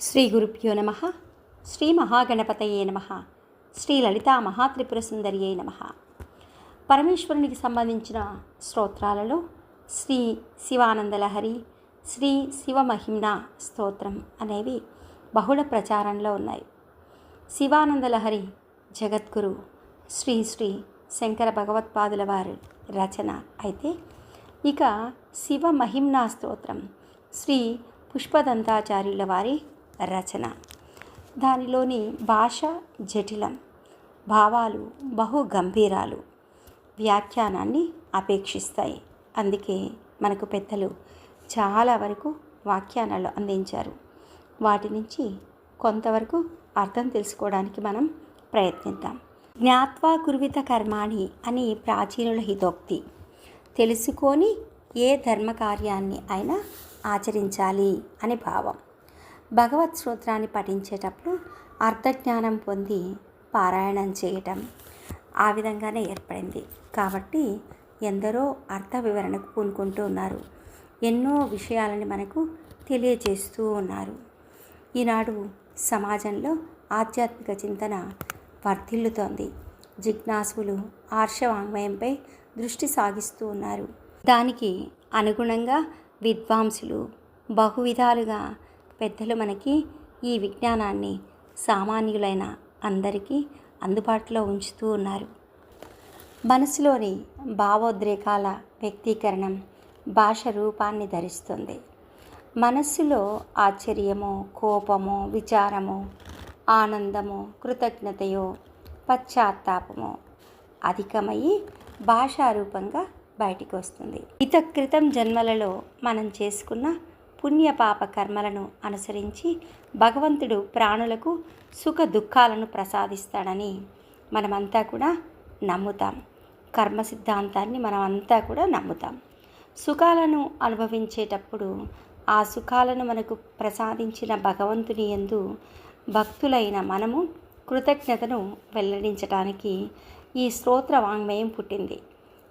శ్రీ గురుభ్యో నమ శ్రీ మహాగణపతయే నమ శ్రీ లలితా మహాత్రిపుర సుందరియే నమ. పరమేశ్వరునికి సంబంధించిన స్తోత్రాలలో శ్రీ శివానందలహరి శ్రీ శివమహిమ్న స్తోత్రం అనేవి బహుళ ప్రచారంలో ఉన్నాయి. శివానందలహరి జగద్గురు శ్రీ శ్రీ శంకర భగవత్పాదుల వారి రచన అయితే ఇక శివ మహిమ్నా స్తోత్రం శ్రీ పుష్పదంతాచార్యుల వారి రచన. దానిలోని భాష జటిలం. భావాలు బహు గంభీరాలు. వ్యాఖ్యానాన్ని అపేక్షిస్తాయి. అందుకే మనకు పెద్దలు చాలా వరకు వ్యాఖ్యానాలు అందించారు. వాటి నుంచి కొంతవరకు అర్థం తెలుసుకోవడానికి మనం ప్రయత్నిద్దాం. జ్ఞాత్వా కుర్విత కర్మాణి అని ప్రాచీనుల హితోక్తి. తెలుసుకొని ఏ ధర్మకార్యాన్ని అయినా ఆచరించాలి అని భావం. భగవత్ సూత్రాన్ని పఠించేటప్పుడు అర్థజ్ఞానం పొంది పారాయణం చేయటం ఆ విధంగానే ఏర్పడింది. కాబట్టి ఎందరో అర్థ వివరణకు పూనుకుంటూ ఉన్నారు. ఎన్నో విషయాలని మనకు తెలియజేస్తూ ఉన్నారు. ఈనాడు సమాజంలో ఆధ్యాత్మిక చింతన వర్ధిల్లుతోంది. జిజ్ఞాసులు ఆర్షవాంగ్మయంపై దృష్టి సాగిస్తూ ఉన్నారు. దానికి అనుగుణంగా విద్వాంసులు బహువిధాలుగా పెద్దలు మనకి ఈ విజ్ఞానాన్ని సామాన్యులైన అందరికీ అందుబాటులో ఉంచుతూ ఉన్నారు. మనసులోని భావోద్రేకాల వ్యక్తీకరణం భాష రూపాన్ని ధరిస్తుంది. మనస్సులో ఆశ్చర్యమో కోపమో విచారమో ఆనందమో కృతజ్ఞతయో పశ్చాత్తాపమో అధికమయ్యి భాషారూపంగా బయటికి వస్తుంది. ఇత క్రితం జన్మలలో మనం చేసుకున్న పుణ్యపాప కర్మలను అనుసరించి భగవంతుడు ప్రాణులకు సుఖ దుఃఖాలను ప్రసాదిస్తాడని మనమంతా కూడా నమ్ముతాం. కర్మ సిద్ధాంతాన్ని మనమంతా కూడా నమ్ముతాం. సుఖాలను అనుభవించేటప్పుడు ఆ సుఖాలను మనకు ప్రసాదించిన భగవంతుని ఎందు భక్తులైన మనము కృతజ్ఞతను వెల్లడించడానికి ఈ స్తోత్ర వాంగ్మయం పుట్టింది.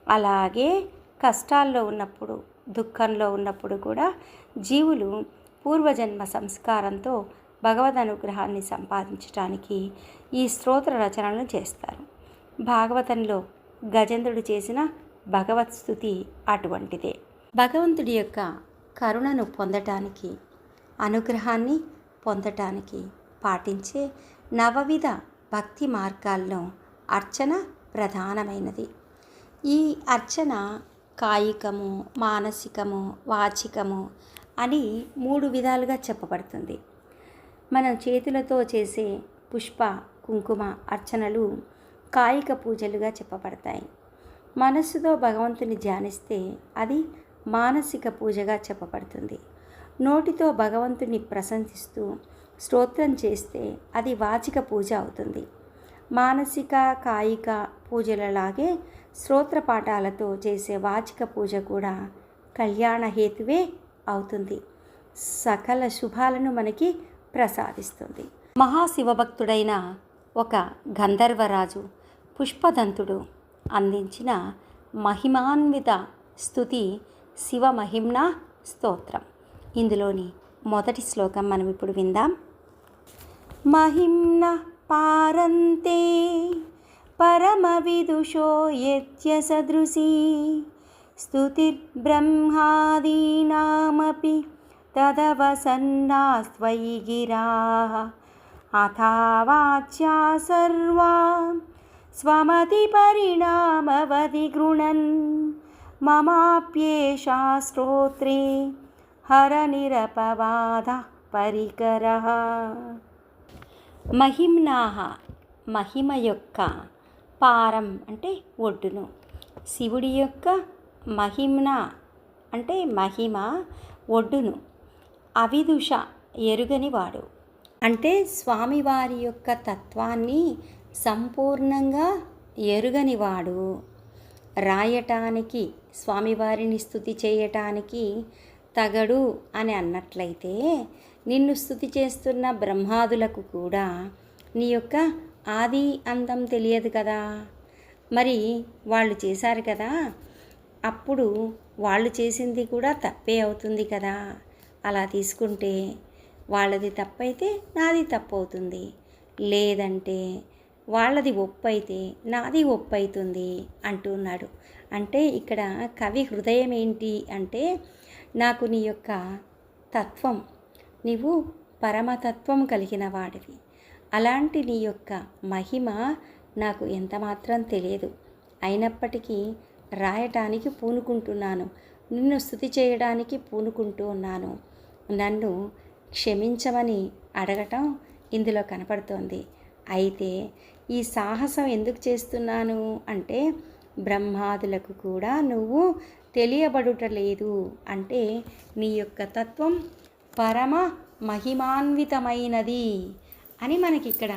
అలాగే కష్టాల్లో ఉన్నప్పుడు దుఃఖంలో ఉన్నప్పుడు కూడా జీవులు పూర్వజన్మ సంస్కారంతో భగవద్ అనుగ్రహాన్ని సంపాదించడానికి ఈ స్తోత్ర రచనలను చేస్తారు. భాగవతంలో గజేంద్రుడు చేసిన భగవత్ స్థుతి అటువంటిదే. భగవంతుడి యొక్క కరుణను పొందటానికి అనుగ్రహాన్ని పొందటానికి పాటించే నవవిధ భక్తి మార్గాల్లో అర్చన ప్రధానమైనది. ఈ అర్చన కాయికము మానసికము వాచికము అని మూడు విధాలుగా చెప్పబడుతుంది. మనం చేతులతో చేసే పుష్ప కుంకుమ అర్చనలు కాయిక పూజలుగా చెప్పబడతాయి. మనస్సుతో భగవంతుని ధ్యానిస్తే అది మానసిక పూజగా చెప్పబడుతుంది. నోటితో భగవంతుని ప్రశంసిస్తూ స్తోత్రం చేస్తే అది వాచిక పూజ అవుతుంది. మానసిక కాయిక పూజలలాగే శ్రోత్ర పాఠాలతో చేసే వాచిక పూజ కూడా కళ్యాణ హేతువే అవుతుంది. సకల శుభాలను మనకి ప్రసాదిస్తుంది. మహాశివభక్తుడైన ఒక గంధర్వరాజు పుష్పదంతుడు అందించిన మహిమాన్విత స్థుతి శివమహిమ్న స్తోత్రం. ఇందులోని మొదటి శ్లోకం మనం ఇప్పుడు విందాం. మహిమ్న పారంతే పరమవిదుషో యత్య సదృశీ స్తుతిర్బ్రహ్మాదీనామపి తదవసన్నాస్త్వయి గిరా అథావాచ్యా సర్వా స్వమతి పరిణామవతి గృణన్ మమాప్యేషా స్తోత్రే హరనిరపవాద పరికర మహిమ్నాహ మహిమ యొక్క పారం అంటే ఒడ్డును. శివుడి యొక్క మహిమ్న అంటే మహిమ ఒడ్డును. అవిదుష ఎరుగనివాడు అంటే స్వామివారి యొక్క తత్వాన్ని సంపూర్ణంగా ఎరుగనివాడు రాయటానికి స్వామివారిని స్థుతి చేయటానికి తగడు అని అన్నట్లయితే నిన్ను స్థుతి చేస్తున్న బ్రహ్మాదులకు కూడా నీ యొక్క ఆది అంతం తెలియదు కదా. మరి వాళ్ళు చేశారు కదా. అప్పుడు వాళ్ళు చేసింది కూడా తప్పే అవుతుంది కదా. అలా తీసుకుంటే వాళ్ళది తప్పైతే నాది తప్పు అవుతుంది లేదంటే వాళ్ళది ఒప్పైతే అయితే నాది ఒప్పు అవుతుంది అంటున్నాడు. అంటే ఇక్కడ కవి హృదయం ఏంటి అంటే నాకు నీ యొక్క తత్వం నీవు పరమతత్వం కలిగిన వాడివి. అలాంటి నీ యొక్క మహిమ నాకు ఎంతమాత్రం తెలియదు. అయినప్పటికీ రాయటానికి పూనుకుంటున్నాను. నిన్ను స్థుతి చేయడానికి పూనుకుంటూ ఉన్నాను. నన్ను క్షమించమని అడగటం ఇందులో కనపడుతోంది. అయితే ఈ సాహసం ఎందుకు చేస్తున్నాను అంటే బ్రహ్మాదులకు కూడా నువ్వు తెలియబడుట లేదు అంటే నీ యొక్క తత్వం పరమ మహిమాన్వితమైనది. అని మనకి ఇక్కడ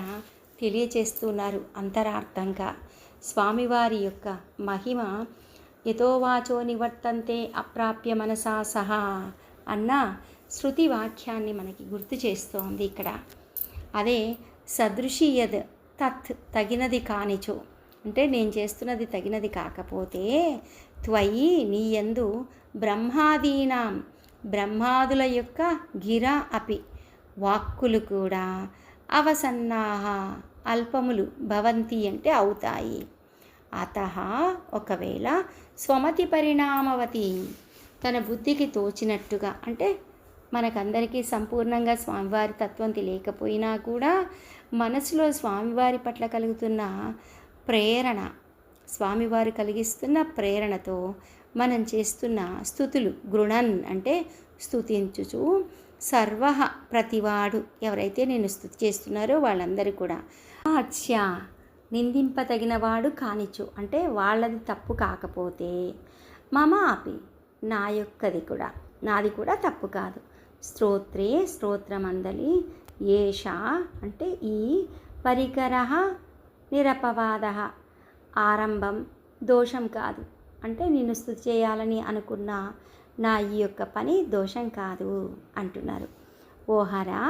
తెలియచేస్తున్నారు అంతరార్థంగా. స్వామివారి యొక్క మహిమ యథోవాచో నివర్తంతే అప్రాప్య మనసా సహా అన్న శృతి వాక్యాన్ని మనకి గుర్తు చేస్తోంది ఇక్కడ. అదే సదృశీయద్ తత్ తగినది కానిచో. అంటే నేను చేస్తున్నది తగినది కాకపోతే త్వయి నీ యందు బ్రహ్మాదీనాం బ్రహ్మాదుల యొక్క గిరా అపి వాక్కులు కూడా అవసన్నాహ అల్పములు భవంతి అంటే అవుతాయి. అత ఒకవేళ స్వమతి పరిణామవతి తన బుద్ధికి తోచినట్టుగా అంటే మనకందరికీ సంపూర్ణంగా స్వామివారి తత్వం తెలియకపోయినా కూడా మనసులో స్వామివారి పట్ల కలుగుతున్న ప్రేరణ స్వామివారు కలిగిస్తున్న ప్రేరణతో మనం చేస్తున్న స్థుతులు గృణన్ అంటే స్థుతించుచు సర్వ ప్రతివాడు ఎవరైతే నేను స్థుతి చేస్తున్నారో వాళ్ళందరూ కూడా. అత్య నిందింపతగినవాడు కానిచ్చు. అంటే వాళ్ళది తప్పు కాకపోతే మమ ఆపి నా యొక్కది కూడా. నాది కూడా తప్పు కాదు. స్తోత్రే స్తోత్రమందలి ఏష అంటే ఈ పరికర నిరపవాద. ఆరంభం దోషం కాదు. అంటే నిన్ను స్థుతి చేయాలని అనుకున్న నా ఈ యొక్క పని దోషం కాదు అంటున్నారు. ఓహరా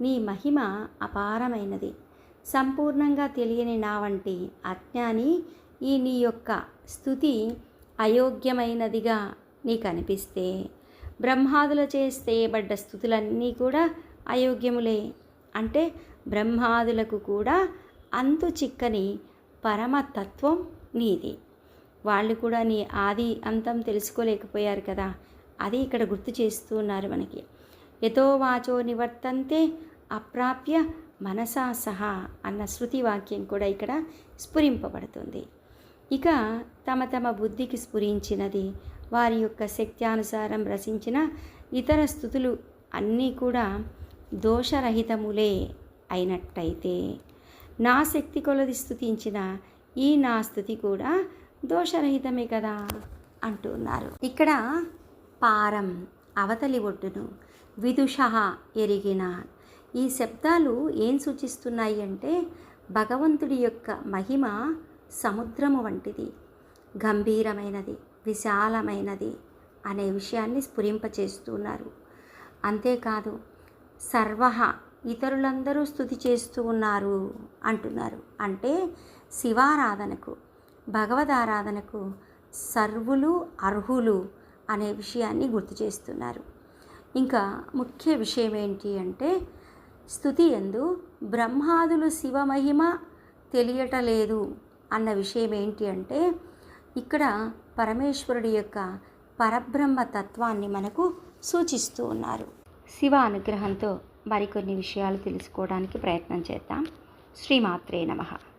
నీ మహిమ అపారమైనది. సంపూర్ణంగా తెలియని నా వంటి అజ్ఞాని ఈ నీ యొక్క స్థుతి అయోగ్యమైనదిగా నీకు అనిపిస్తే బ్రహ్మాదుల చేస్తే స్థుతులన్నీ కూడా అయోగ్యములే. అంటే బ్రహ్మాదులకు కూడా అంతు చిక్కని పరమతత్వం నీది. వాళ్ళు కూడా నీ ఆది అంతం తెలుసుకోలేకపోయారు కదా. అది ఇక్కడ గుర్తు చేస్తూ ఉన్నారు మనకి. యతో వాచో నివర్తంతే అప్రాప్య మనసా సహా అన్న శృతి వాక్యం కూడా ఇక్కడ స్ఫురింపబడుతుంది. ఇక తమ తమ బుద్ధికి స్ఫురించినది వారి యొక్క శక్త్యానుసారం రచించిన ఇతర స్థుతులు అన్నీ కూడా దోషరహితములే అయినట్టయితే నా శక్తి కొలది స్థుతించిన ఈ నా స్థుతి కూడా దోషరహితమే కదా అంటున్నారు. ఇక్కడ పారం అవతలి ఒడ్డును విదుష ఎరిగిన. ఈ శబ్దాలు ఏం సూచిస్తున్నాయి అంటే భగవంతుడి యొక్క మహిమ సముద్రము వంటిది గంభీరమైనది విశాలమైనది అనే విషయాన్ని స్ఫురింపచేస్తున్నారు. అంతేకాదు సర్వ ఇతరులందరూ స్థుతి చేస్తూ ఉన్నారు అంటున్నారు. అంటే శివారాధనకు భగవదారాధనకు సర్వులు అర్హులు అనే విషయాన్ని గుర్తు చేస్తున్నారు. ఇంకా ముఖ్య విషయం ఏంటి అంటే స్థుతి ఎందు బ్రహ్మాదులు శివమహిమ తెలియటలేదు అన్న విషయం ఏంటి అంటే ఇక్కడ పరమేశ్వరుడి యొక్క పరబ్రహ్మ తత్వాన్ని మనకు సూచిస్తూ ఉన్నారు. శివ అనుగ్రహంతో మరికొన్ని విషయాలు తెలుసుకోవడానికి ప్రయత్నం చేద్దాం. శ్రీమాత్రే నమః.